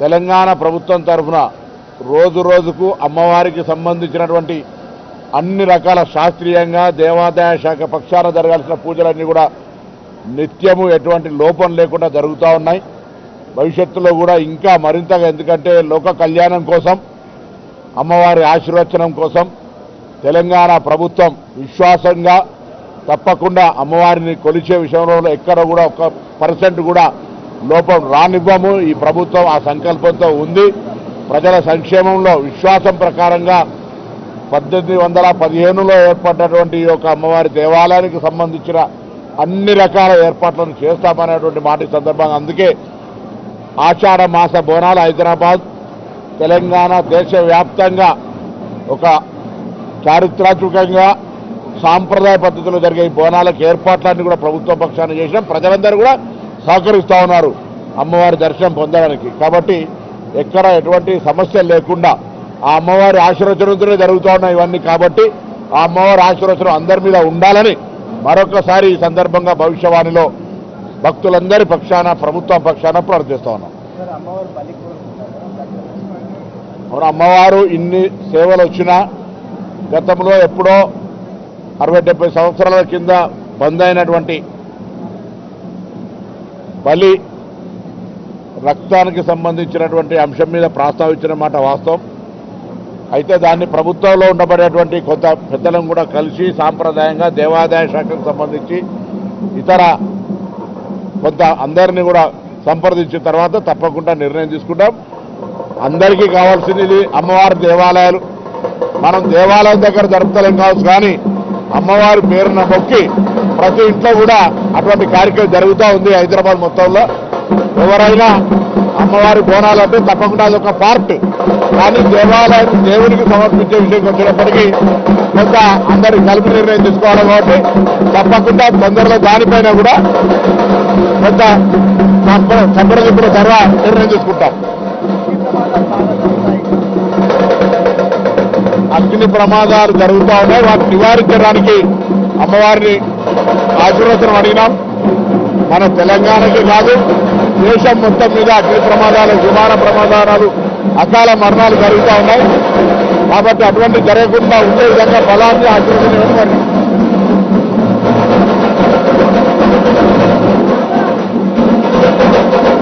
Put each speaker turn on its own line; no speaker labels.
తెలంగాణ ప్రభుత్వం తరఫున రోజు రోజుకు అమ్మవారికి సంబంధించినటువంటి అన్ని రకాల శాస్త్రీయంగా దేవాదాయ శాఖ పక్షాన జరగాల్సిన పూజలన్నీ కూడా నిత్యము ఎటువంటి లోపం లేకుండా జరుగుతూ ఉన్నాయి. భవిష్యత్తులో కూడా ఇంకా మరింతగా ఎందుకంటే లోక కళ్యాణం కోసం అమ్మవారి ఆశీర్వచనం కోసం తెలంగాణ ప్రభుత్వం విశ్వాసంగా తప్పకుండా అమ్మవారిని కొలిచే విషయంలో ఎక్కడ కూడా ఒక పర్సెంట్ కూడా లోపం రానివ్వము. ఈ ప్రభుత్వం ఆ సంకల్పంతో ఉంది. ప్రజల సంక్షేమంలో విశ్వాసం ప్రకారంగా పద్దెనిమిది వందల పదిహేనులో ఏర్పడినటువంటి ఈ యొక్క అమ్మవారి దేవాలయానికి సంబంధించిన అన్ని రకాల ఏర్పాట్లను చేస్తామనేటువంటి మాట సందర్భంగా. అందుకే ఆషాఢ మాస బోనాలు హైదరాబాద్ తెలంగాణ దేశవ్యాప్తంగా ఒక చారిత్రాత్మకంగా సాంప్రదాయ పద్ధతిలో జరిగే బోనాలకు ఏర్పాట్లన్నీ కూడా ప్రభుత్వ పక్షాన్ని చేసినాం. ప్రజలందరూ కూడా సహకరిస్తూ ఉన్నారు. అమ్మవారి దర్శనం పొందడానికి. కాబట్టి ఎక్కడ ఎటువంటి సమస్యలు లేకుండా ఆ అమ్మవారి ఆశీర్వచనంతోనే జరుగుతూ ఉన్నాయి ఇవన్నీ. కాబట్టి ఆ అమ్మవారి ఆశీర్వచనం అందరి మీద ఉండాలని మరొకసారి ఈ సందర్భంగా భవిష్యవాణిలో భక్తులందరి పక్షాన ప్రభుత్వం పక్షాన ప్రార్థిస్తూ ఉన్నాం.
అమ్మవారు
అవును అమ్మవారు ఇన్ని సేవలు వచ్చినా గతంలో ఎప్పుడో అరవై డెబ్బై సంవత్సరాల కింద బంద్ అయినటువంటి బలి రక్తానికి సంబంధించినటువంటి అంశం మీద ప్రస్తావించిన మాట వాస్తవం. అయితే దాన్ని ప్రభుత్వంలో ఉండబడేటువంటి కొంత పెద్దలను కూడా కలిసి సాంప్రదాయంగా దేవాదాయ శాఖకు సంబంధించి ఇతర కొంత అందరినీ కూడా సంప్రదించిన తర్వాత తప్పకుండా నిర్ణయం తీసుకుంటాం. అందరికీ కావాల్సింది ఇది అమ్మవారి దేవాలయాలు. మనం దేవాలయం దగ్గర జరుపుతలేం కావచ్చు కానీ అమ్మవారి పేరున మొక్కి ప్రతి ఇంట్లో కూడా అటువంటి కార్యక్రమం జరుగుతూ ఉంది హైదరాబాద్ మొత్తంలో. ఎవరైనా అమ్మవారి బోనాలంటే తప్పకుండా అదొక పార్ట్. కానీ దేవాలయం దేవునికి సమర్పించే విషయంకి వచ్చినప్పటికీ కొంత అందరి కలిపి నిర్ణయం తీసుకోవడం కాబట్టి తప్పకుండా తొందరలో దానిపైన కూడా కొంత సంప్రదింపుల తర్వాత నిర్ణయం తీసుకుంటాం. అగ్ని ప్రమాదాలు జరుగుతూ ఉన్నాయి. వాటిని నివారించడానికి అమ్మవారిని ఆశీర్వచనం అడిగినాం. మన తెలంగాణకి కాదు దేశం మొత్తం మీద అగ్ని ప్రమాదాలు విమాన ప్రమాదాలు అకాల మరణాలు జరుగుతూ ఉన్నాయి. కాబట్టి అటువంటి జరగకుండా ఉండే విధంగా బలాన్ని ఆశీర్వదించమని మరి